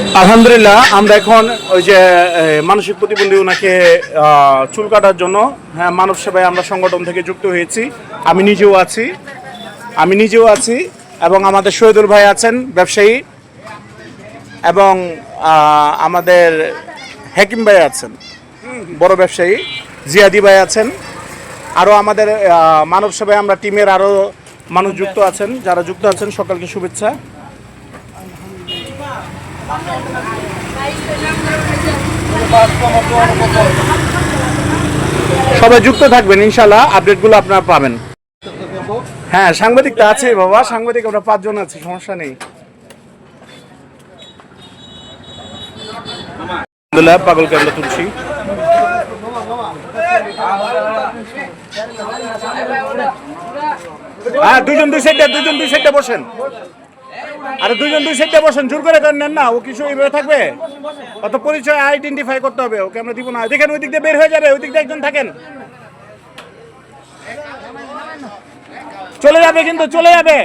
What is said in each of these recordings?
আলহামদুলিল্লাহ, আমরা এখন ওই যে মানসিক প্রতিবন্ধী ওনাকে চুল কাটার জন্য হ্যাঁ মানব সেবায় আমরা সংগঠন থেকে যুক্ত হয়েছি। আমি নিজেও আছি, আমি নিজেও আছি এবং আমাদের শহীদুল ভাই আছেন, ব্যবসায়ী, এবং আমাদের হাকিম ভাই আছেন, বড় ব্যবসায়ী, জিয়াদি ভাই আছেন, আরও আমাদের মানব সেবায় আমরা টিমের আরও মানুষ যুক্ত আছেন, যারা যুক্ত আছেন, সকলকে শুভেচ্ছা। সবাই যুক্ত থাকবেন ইনশাল্লাহ আপডেটগুলো আপনারা পাবেন। হ্যাঁ সাংবাদিক তো আছে বাবা সাংবাদিক আমরা পাঁচজন আছি সমস্যা নেই। আলহামদুলিল্লাহ পাগলকে আমরা তুলছি। হ্যাঁ দুজন দুই সাইডে দুজন দুই সাইডে বসেন। আরে দুজন দুই সাইডে বসেন, জোর করে করেন নেন না, ও কিছু এইভাবে থাকবে? অত পরিচয় আইডেন্টিফাই করতে হবে, ওকে আমরা দিব না। দেখেন, ওই দিক দিয়ে বের হয়ে যাবে, ওই দিক দিয়ে একজন থাকেন। চলে যাবে কিন্তু, চলে যাবে।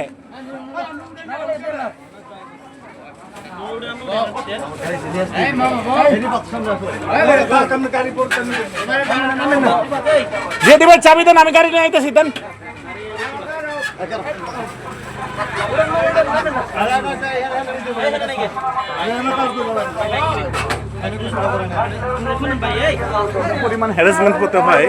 যে দিবেন চাবি দেন, আমি গাড়ি নিয়ে আইতেছি, দেন। পরিমাণ হ্যারাসমেন্ট করতে হয়।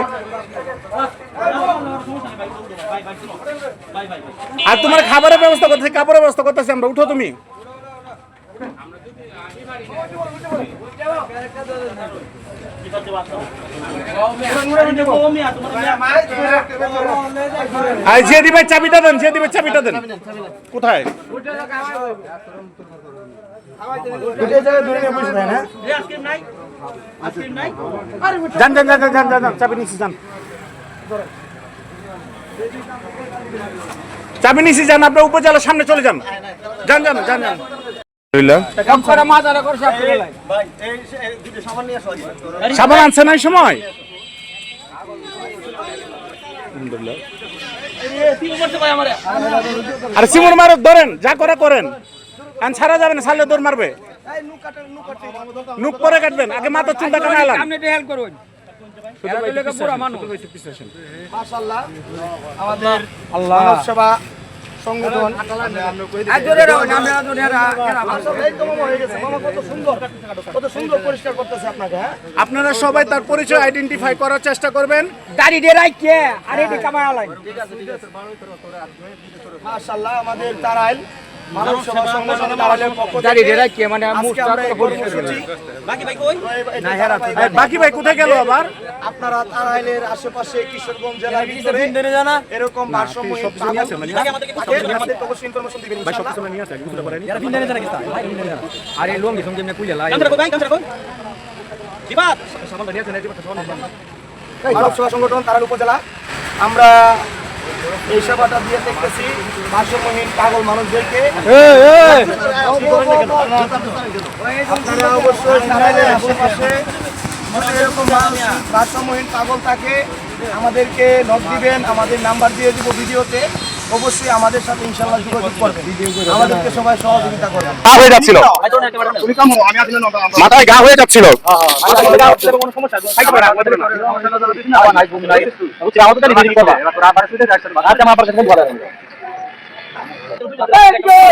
আর তোমার খাবারের ব্যবস্থা করতেছি কাপড়ের ব্যবস্থা করতেছি আমরা, উঠো তুমি। যে দিবে চাবিটা দেন, যে দিবে চাবিটা দেন। কোথায়? যান যান যান যান যান চাবি নিচ্ছি যান। চাবি নিচ্ছি যান আপনার উপজেলার সামনে চলে যান। যান যান যান যান। সাবান আনছে না সময়? আরে সিমুর মারো, ধরেন, যা করে করেন। এখন ছাড়া যাবে না, ছাড়লে দৌড় মারবে। নুক পরে কাটবেন, আগে চুলটা কামে আলাম। মাশাআল্লাহ, আমাদের সেবা সংগঠন। মামা হয়ে গেছে। মামা কত সুন্দর কত সুন্দর পরিষ্কার করতেছে আপনাকে হ্যাঁ? আপনারা সবাই তার পরিচয় আইডেন্টিফাই করার চেষ্টা করবেন। দাড়ি ডেরাই কে? আর এটি কামায় আলাই মাশাআল্লাহ আমাদের তারাইল। সেবা মানে বাকি ভাই কোথায় গেল আবার? আপনারা তারাইলের আশেপাশে কিশোরগঞ্জ জেলার ভিতরে এরকম ভারসাম্যহীন পাগল থাকে, আমাদেরকে অবশ্যই ইনফরমেশন দিবেন ইনশাআল্লাহ। আরে লোন দিছম যেমনে কুইলা লাই? মানব সেবা সংগঠন তারাল উপজেলা। আমরা এই সেবাটা দিয়ে দেখতেছি ভারসাম্যহীন পাগল মানুষদেরকে। আপনারা অবশ্যই তারাইলের আশেপাশে। এরকম ভারসাম্যহীন পাগল থাকে। আমাদেরকে নক দিবেন আমাদের নাম্বার দিয়ে দিব ভিডিওতে। অবশ্যই আমাদের সাথে ইনশাল্লাহ যোগাযোগ করবেন। আমাদেরকে সবাই সহযোগিতা করবেন। গা হয়ে যাচ্ছিল। মাথায় গা হয়ে যাচ্ছিল।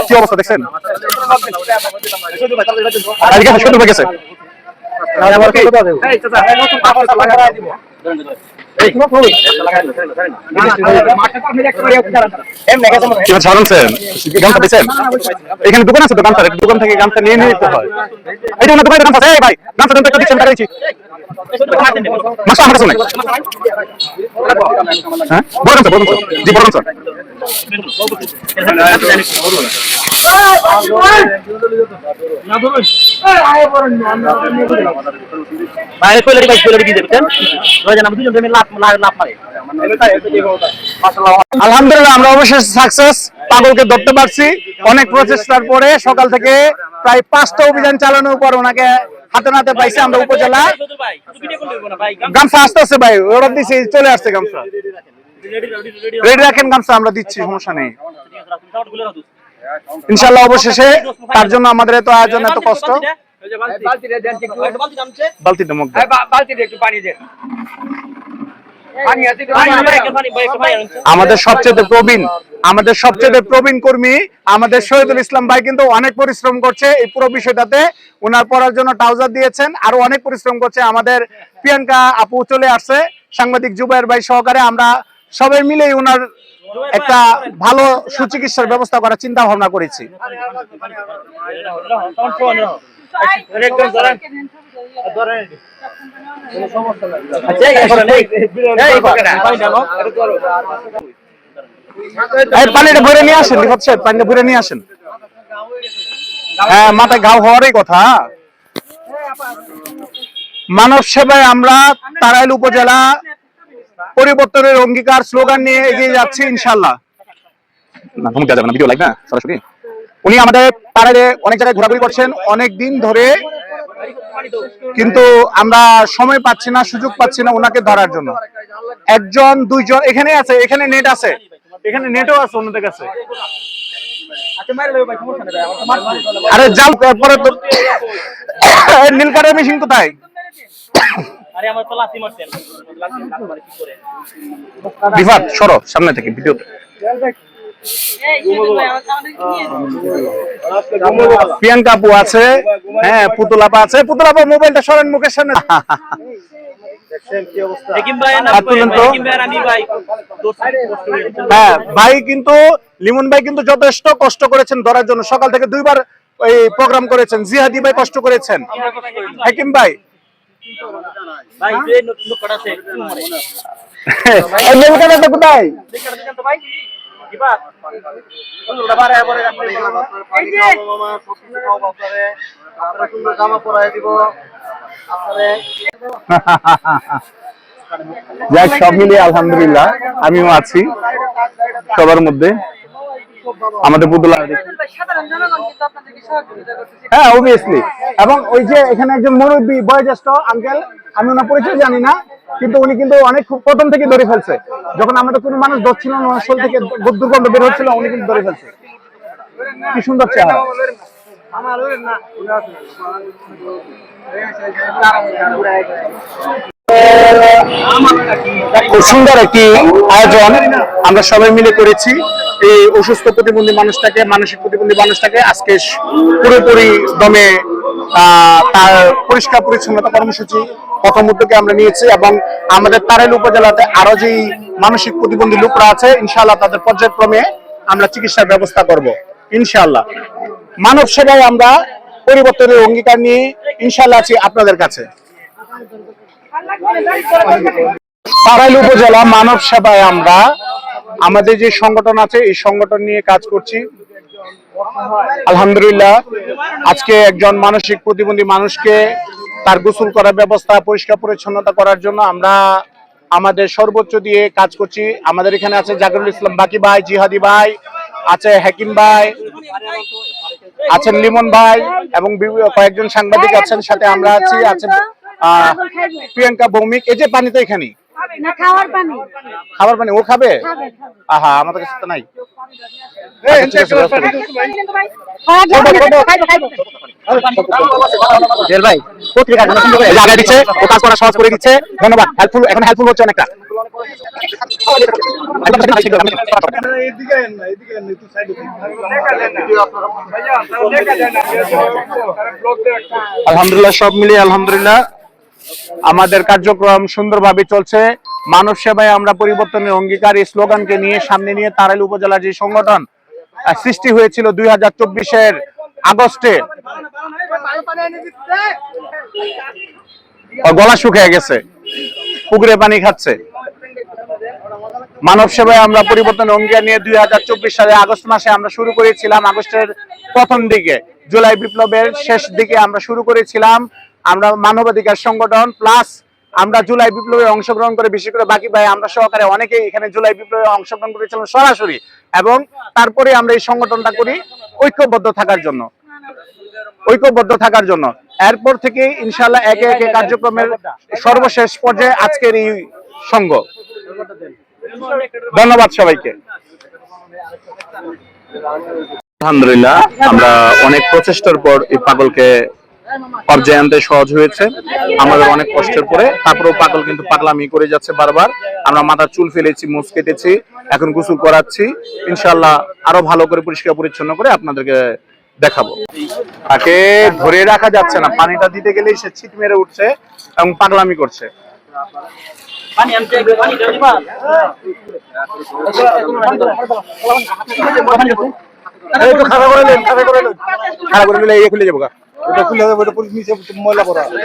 কি অবস্থা দেখছেন? আজকে হাসপাতাল গেছে। এখানে দোকান আছে দোকান গামছার দোকান থেকে গামছা নিয়ে নিয়ে যেতে হয়। এই যে আমার দোকানে গামছা আছে এই ভাই গামছা দেন তো দিচ্ছেন কাটাইছি মাসা আমার কাছে নাই হ্যাঁ? বড় গামছা বড় গামছা। জি বড় গামছা। বাইরে কইলারি বাইক কইলারি দিয়ে দেবেন রয়েছেন আমরা দুজন মিলে লাভ লাভ লাভ মারে। আলহামদুলিল্লাহ আমরা অবশেষে সাকসেস পাগলকে ধরতে পারছি। অনেক প্রচেষ্টার পরে সকাল থেকে প্রায় পাঁচটা অভিযান চালানোর পর ওনাকে হাতে নাতে পাইছি আমরা উপজেলা। গামছা আসতে আসতে ভাই অর্ডার দিছি চলে আসছে গামছা। রেডি রাখেন গামছা আমরা দিচ্ছি সমস্যা নেই। ইনশাল্লাহ অবশেষে তার জন্য আমাদের এত আয়োজন এত কষ্ট। বালতিটা মুখ বালতিটা একটু পানি দেন। আছে? আমাদের সবচেয়ে প্রবীণ আমাদের সবচেয়ে প্রবীণ কর্মী আমাদের শহীদুল ইসলাম ভাই কিন্তু অনেক পরিশ্রম করছে এই পুরো বিষয়টাতে। ওনার পড়ার জন্য ট্রাউজার দিয়েছেন আরও অনেক পরিশ্রম করছে আমাদের প্রিয়াঙ্কা আপু চলে আসছে। সাংবাদিক জুবাইর ভাই সহকারে আমরা সবাই মিলেই ওনার একটা ভালো সুচিকিৎসার ব্যবস্থা করার চিন্তা ভাবনা করেছি পানিটা ভরে নিয়ে আসেন রিফাত সাহেব, পানিটা ভরে নিয়ে আসেন। হ্যাঁ মাথায় ঘাও হওয়ারই কথা। মানব সেবায় আমরা তারাইল উপজেলা পরিবর্তনের অঙ্গীকার স্লোগান নিয়ে এগিয়ে যাচ্ছে ইনশাল্লাহ না ধমক দেওয়া যাবে না ভিডিও লাইভ না সরাসরি। উনি আমাদের পাড়ায় অনেক জায়গায় ঘোরাঘুরি করছেন অনেক দিন ধরে। কিন্তু আমরা সময় পাচ্ছি না সুযোগ পাচ্ছি না ওনাকে ধরার জন্য। একজন দুইজন এখানে আছে এখানে নেট আছে। এখানে নেটও আছে ওনাদের কাছে। আরে যাও পরে তো নীলকারের মেশিন কোথায়? আরে আমার তো লাথি মারছেন কি করে? বিভাগ সরো সামনে থেকে ভিডিওতে। প্রিয়াঙ্কা আপু আছে হ্যাঁ পুতুলাপা আছে। পুতুলাপা মোবাইলটা সরেন মুখের সামনে। হ্যাঁ ভাই কিন্তু লিমন ভাই কিন্তু যথেষ্ট কষ্ট করেছেন ধরার জন্য। সকাল থেকে দুইবার এই প্রোগ্রাম করেছেন। জিহাদি ভাই কষ্ট করেছেন। হাকিম ভাই কোথায়? যাক সব মিলিয়ে আলহামদুলিল্লাহ আমিও আছি সবার মধ্যে। আমাদের পুতুলা হ্যাঁ অবভিয়াসলি এবং ওই যে এখানে একজন মুরব্বী বয়োজ্যেষ্ঠ আঙ্কেল আমি ওনার পরিচয় জানি না কিন্তু উনি কিন্তু অনেক খুব প্রথম থেকে ধরে ফেলছে। যখন আমাদের কোনো মানুষ ধরছিল না থেকে দুর্গন্ধ বের হচ্ছিল উনি কিন্তু ধরে ফেলছে। কি সুন্দর চেহারা। খুব সুন্দর একটি আয়োজন আমরা সবাই মিলে করেছি। এই অসুস্থ প্রতিবন্ধী মানুষটাকে, মানসিক প্রতিবন্ধী মানুষটাকে আজকে পুরোপুরি দমে তার পরিষ্কার পরিচ্ছন্নতা কর্মসূচি প্রথম উদ্যোগে আমরা নিয়েছি এবং আমাদের তারাইল উপজেলাতে আরও যেই মানসিক প্রতিবন্ধী লোকরা আছে, ইনশাআল্লাহ তাদের পর্যায়ক্রমে আমরা চিকিৎসার ব্যবস্থা করব, ইনশাআল্লাহ। মানব সেবায় আমরা পরিবর্তনের অঙ্গীকার নিয়ে ইনশাআল্লাহ আছি আপনাদের কাছে। তারাইল উপজেলা মানব সেবায় আমরা আমাদের যে সংগঠন আছে এই সংগঠন নিয়ে কাজ করছি। আলহামদুলিল্লাহ আজকে একজন মানসিক প্রতিবন্ধী মানুষকে তার গোসল করার ব্যবস্থা পরিষ্কার পরিচ্ছন্নতা করার জন্য আমরা আমাদের সর্বোচ্চ দিয়ে কাজ করছি। আমাদের এখানে আছে জাগরুল ইসলাম বাকি ভাই জিহাদি ভাই আছে হাকিম ভাই আছেন লিমন ভাই এবং কয়েকজন সাংবাদিক আছেন সাথে আমরা আছি আছে আহ, প্রিয়াঙ্কা ভৌমিক। এই যে পানি তো এখানে না খাওয়ার পানি। খাবার পানি ও খাবে? খাবে আহা আমাদের কাছে তো নাই। এই আচ্ছা, ভাই পত্রিকা দিচ্ছে ও কাজ করা সহজ করে দিচ্ছে। ধন্যবাদ হেল্পফুল এখন হেল্পফুল হচ্ছে অনেকটা। আলহামদুলিল্লাহ সব মিলিয়ে আলহামদুলিল্লাহ। আমাদের কার্যক্রম সুন্দরভাবে চলছে। মানব সেবায় আমরা পরিবর্তনের অঙ্গীকার। এই স্লোগানকে নিয়ে, সামনে নিয়ে তারাইল উপজেলার যে সংগঠন সৃষ্টি হয়েছিল দুই হাজার চব্বিশের আগস্টে। গলা শুকিয়ে গেছে। পুকুরে পানি খাচ্ছে। মানব সেবায় আমরা পরিবর্তন অঙ্গীকার নিয়ে দুই হাজার চব্বিশ সালে আগস্ট মাসে আমরা শুরু করেছিলাম। আগস্টের প্রথম দিকে, জুলাই বিপ্লবের শেষ দিকে আমরা শুরু করেছিলাম। আমরা মানবাধিকার সংগঠন প্লাস আমরা জুলাই বিপ্লবে অংশগ্রহণ করে, বিশেষ করে বাকি ভাই, আমরা সহকারে অনেকেই এখানে জুলাই বিপ্লবে অংশগ্রহণ করেছিলাম সরাসরি। এবং তারপরে আমরা এই সংগঠনটা করি ঐক্যবদ্ধ থাকার জন্য। ঐক্যবদ্ধ থাকার জন্য। এরপর থেকে ইনশাল্লাহ একে একে কার্যক্রমের সর্বশেষ পর্যায়ে আজকের এই সঙ্গ। ধন্যবাদ সবাইকে। আলহামদুলিল্লাহ, আমরা অনেক প্রচেষ্টার পর এই পাগলকে পর্যায়ে আনতে সহজ হয়েছে। আমাদের অনেক কষ্টের পরে তারপরেও পাগল কিন্তু পাগলামি করে যাচ্ছে বারবার। আমরা মাথার চুল ফেলেছি, মুছ কেটেছি, এখন গোসল করাচ্ছি। ইনশাল্লাহ আরও ভালো করে পরিষ্কার পরিচ্ছন্ন করে আপনাদেরকে দেখাবো। তাকে ধরে রাখা যাচ্ছে না। পানিটা দিতে গেলেই সে ছিট মেরে উঠছে এবং পাগলামি করছে। খারাপ করে দিলে এই খুলে যাব গা। ওটা খুলে দেবো ওটা পুলিশ নিচে ময়লা পড়া করে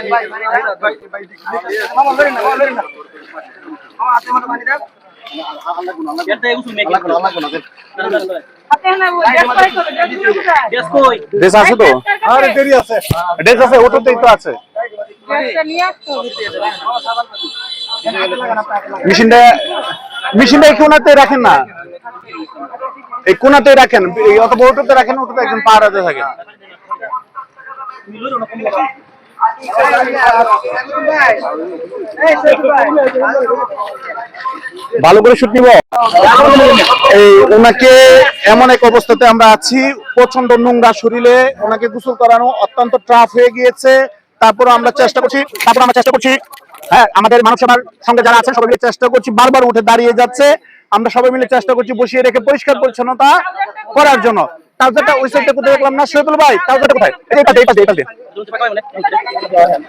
ড্রেস আছে তো? আরে দেরি আছে। ড্রেস আছে ওটাতেই তো আছে। গ্যাসটা নিয়ে আসতে হবে মেশিনটা মেশিনটা এই কোনাতে রাখেন না। এই কোনাতে রাখেন অত বড়টাতে রাখেন ওটাতে একজন পাহাড়াতে থাকেন ভালো করে শুট নিব? এই, ওনাকে এমন এক অবস্থাতে আমরা আছি প্রচণ্ড নোংরা শরীরে ওনাকে গোসল করানো অত্যন্ত ট্রাফ হয়ে গিয়েছে। তারপর আমরা চেষ্টা করছি, তারপর আমরা চেষ্টা করছি হ্যাঁ আমাদের মানব সেবার সঙ্গে যারা আছেন সবাই মিলে চেষ্টা করছি, বারবার উঠে দাঁড়িয়ে যাচ্ছে। আমরা সবাই মিলে চেষ্টা করছি বসিয়ে রেখে পরিষ্কার পরিচ্ছন্নতা করার জন্য। ওই সাইডটা কোথায় দেখলাম না শহীদুল ভাই কোথায় এই যে এটা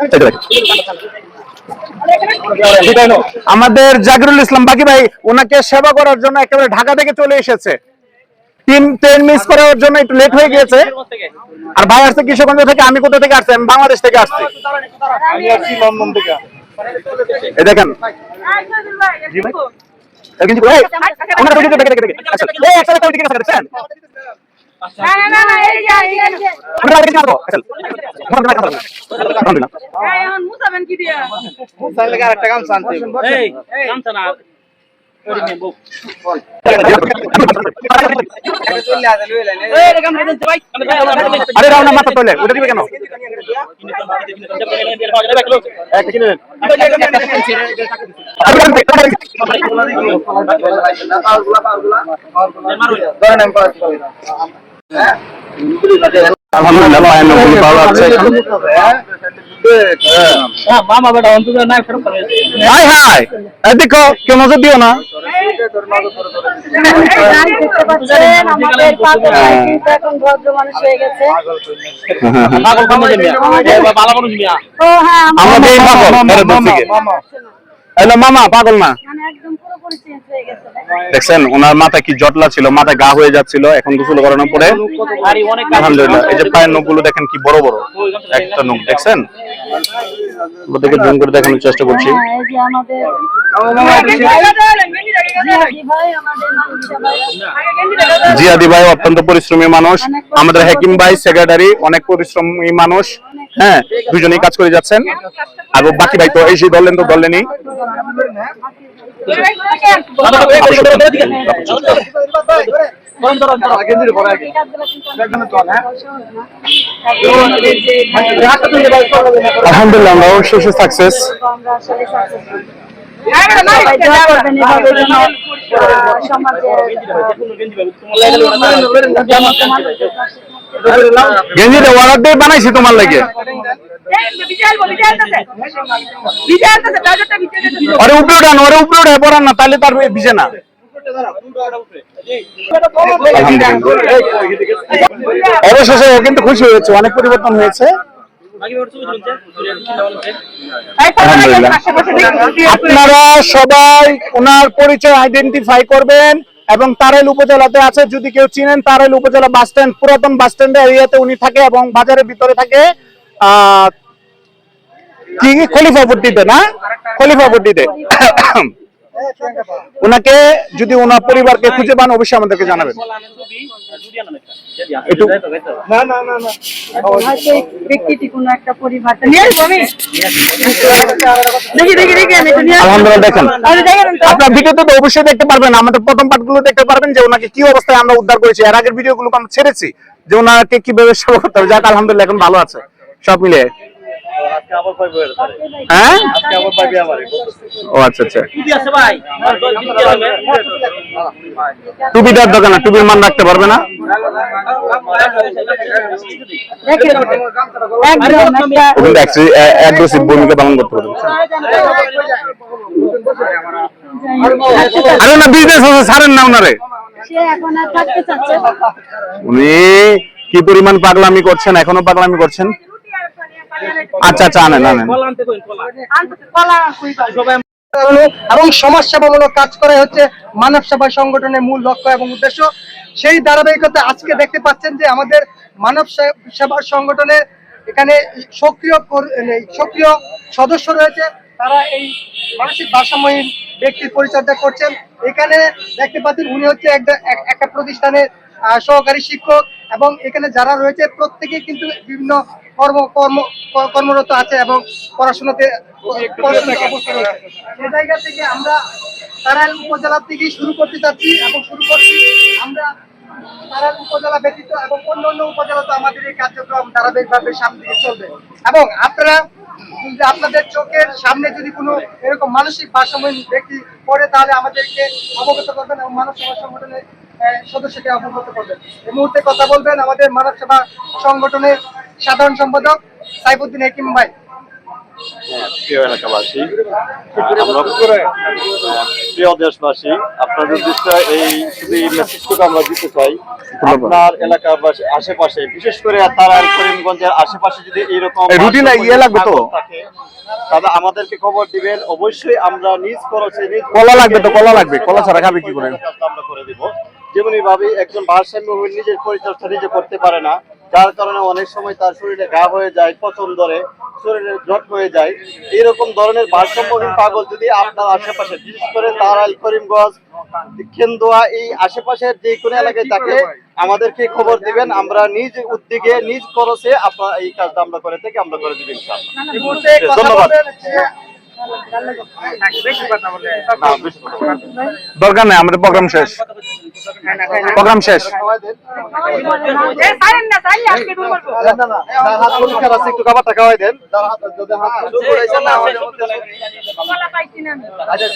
এটা এটা আমাদের জাকিরুল ইসলাম বাকি ভাই ওনাকে সেবা করার জন্য একেবারে ঢাকা থেকে চলে এসেছে তিন ট্রেন মিস করার জন্য একটু লেট হয়ে গিয়েছে আর ভাই আসছে কিশোরগঞ্জ থেকে আমি কোথা থেকে আসছি আমি বাংলাদেশ থেকে আসছি আমি আসছি লন্ডন থেকে এই দেখেন জি ভাই আচ্ছা আচ্ছা আরে রাও না মাথা তোলে ওটা দিবে কেন একটা কিনে হ্যাঁ দেখো কেউ নজর দিও না গাড়ি দেখতে পাচ্ছেন আমাদের পাগল ভাই কিন্তু এখন ভদ্র মানুষ হয়ে গেছে পাগল কাম দিন মিয়া ভালো মানুষ মিয়া ও হ্যাঁ আমরা মামা পাগল না দেখছেন ওনার মাথায় কি জটলা ছিল মাথায় গা হয়ে যাচ্ছিল এখন গোসল করানোর পরে আলহামদুলিল্লাহ এই যে পায়ের নখগুলো দেখেন কি বড় বড় একটা নখ দেখছেন? ওদেরকে জুম করে দেখানোর চেষ্টা করছি। হ্যাঁ জিয়াদি ভাই অত্যন্ত পরিশ্রমী মানুষ আমাদের হাকিম ভাই সেক্রেটারি অনেক পরিশ্রমী মানুষ। হ্যাঁ দুজনেই কাজ করে যাচ্ছেন। আর বাকি ভাই তো এই সেই ধরলেন তো ধরলেনই। আলহামদুলিল্লাহ আমরা সাকসেস গেঞ্জিটা অর্ডার দিয়ে বানাইছি তোমার লাগে? ওরে উপরে উঠান ওরে উপরে উঠে পড়ান না তাহলে তার ভিজে না। অবশেষে ও কিন্তু খুশি হয়েছে অনেক পরিবর্তন হয়েছে। আপনারা সবাই ওনার পরিচয় আইডেন্টিফাই করবেন। এবং তারেল উপজেলাতে আছে। যদি কেউ চিনেন তারেল উপজেলা বাস স্ট্যান্ড পুরাতন বাস স্ট্যান্ড এরিয়াতে উনি থাকে এবং বাজারের ভিতরে থাকে আহ, কি খলিফাপট্টিতে না? খলিফাপট্টিতে ওনাকে যদি ওনার পরিবারকে খুঁজে পান অবশ্যই আমাদেরকে জানাবেন। একটু না না না না। হয়তো এই ব্যক্তিটি কোনো একটা পরিবার নিয়ে আসব আমি দেখি দেখি দেখি আমি একটু নিয়ে আসব। আলহামদুলিল্লাহ দেখেন। তাহলে দেখেন তো আপনার ভিডিওতে তো অবশ্যই দেখতে পারবেন আমাদের প্রথম পার্টগুলো দেখতে পারবেন যে ওনাকে কি অবস্থায় আমরা উদ্ধার করেছি। এর আগের ভিডিওগুলো আমরা ছেড়েছি যে ওনাকে কীভাবে সেবা করতে হবে। যাক আলহামদুলিল্লাহ এখন ভালো আছে। সব মিলে হ্যাঁ ও আচ্ছা আচ্ছা। আছে ভাই। টুপিটার দোকানে টুপির মান রাখতে পারবে না? ভূমিকা পালন করতে পারে আরে না বিজনেস আছে ছাড়েন না ওনারে। সে এখন আর থাকতে চাচ্ছে না। উনি কি পরিমাণ পাগলামি করছেন এখনও পাগলামি করছেন? আচ্ছা আচ্ছা আনেন আনেন। এবং সমাজ সেবামূলক কাজ করা হচ্ছে মানব সেবা সংগঠনের মূল লক্ষ্য এবং উদ্দেশ্য। সেই ধারাবাহিকতা আজকে দেখতে পাচ্ছেন যে আমাদের মানব সেবা সংগঠনের এখানে সক্রিয় সক্রিয় সদস্য রয়েছে। তারা এই মানসিক ভারসাম্যহীন ব্যক্তির পরিচর্যা করছেন। এখানে দেখতে পাচ্ছেন উনি হচ্ছে একটা এক- একটা প্রতিষ্ঠানের আহ, সহকারী শিক্ষক। এবং এখানে যারা রয়েছে প্রত্যেকে কিন্তু বিভিন্ন কর্ম কর্ম, কর্মরত আছে এবং পড়াশোনাতে সে জায়গা থেকে আমরা তারাইল উপজেলা থেকে শুরু করতে চাচ্ছি এবং শুরু করছি আমরা তারাইল উপজেলা ব্যতীত এবং অন্য অন্য উপজেলাতে আমাদের এই কার্যক্রম ধারাবাহিকভাবে সামনে চলবে। এবং আপনারা যদি আপনাদের চোখের সামনে যদি কোনো এরকম মানসিক ভারসাম্য ব্যক্তি পড়ে, তাহলে আমাদেরকে অবগত করবেন এবং মানব সেবা সংগঠনের সদস্যকে অবগত করবেন। এই মুহূর্তে কথা বলবেন আমাদের মানব সেবা সংগঠনের সাধারণ সম্পাদক সাইফুদ্দিন হেকিম ভাই। প্রিয় এলাকাবাসী আমরা প্রিয় দেশবাসী আপনাদের এই শুধু এই মেসেজটুকু আমরা দিতে চাই আপনার এলাকাবাসী আশেপাশে বিশেষ করে তারা করিমগঞ্জের আশেপাশে যদি এইরকম এই ইয়ে লাগবে তো? থাকে তাহলে আমাদেরকে খবর দিবেন অবশ্যই আমরা নিজ খরচে নিজ কলা লাগবে তো, কলা লাগবে। কলা ছাড়া খাবে কি করে? আমরা করে দিব যেমনি ভাবে একজন ভারসাম্য নিজের পরিচর্যা নিজে করতে পারে না যার কারণে অনেক সময় তার শরীরে ঘা হয়ে যায় পচন ধরে শরীরে জট হয়ে যায়। এরকম ধরনের ভারসাম্যহীন পাগল যদি আপনার আশেপাশে বিশেষ করে তারাইল করিমগঞ্জ খেন্দুয়া এই আশেপাশের যে কোনো এলাকায় থাকে আমাদেরকে খবর দিবেন। আমরা নিজ উদ্যোগে নিজ খরচে আপনার এই কাজটা আমরা করে থেকে আমরা করে দিবেন ধন্যবাদ। বলবেন যে না, বেশি কথা বলব না। দরকার নেই আমাদের প্রোগ্রাম শেষ প্রোগ্রাম শেষ দেন। আচ্ছা,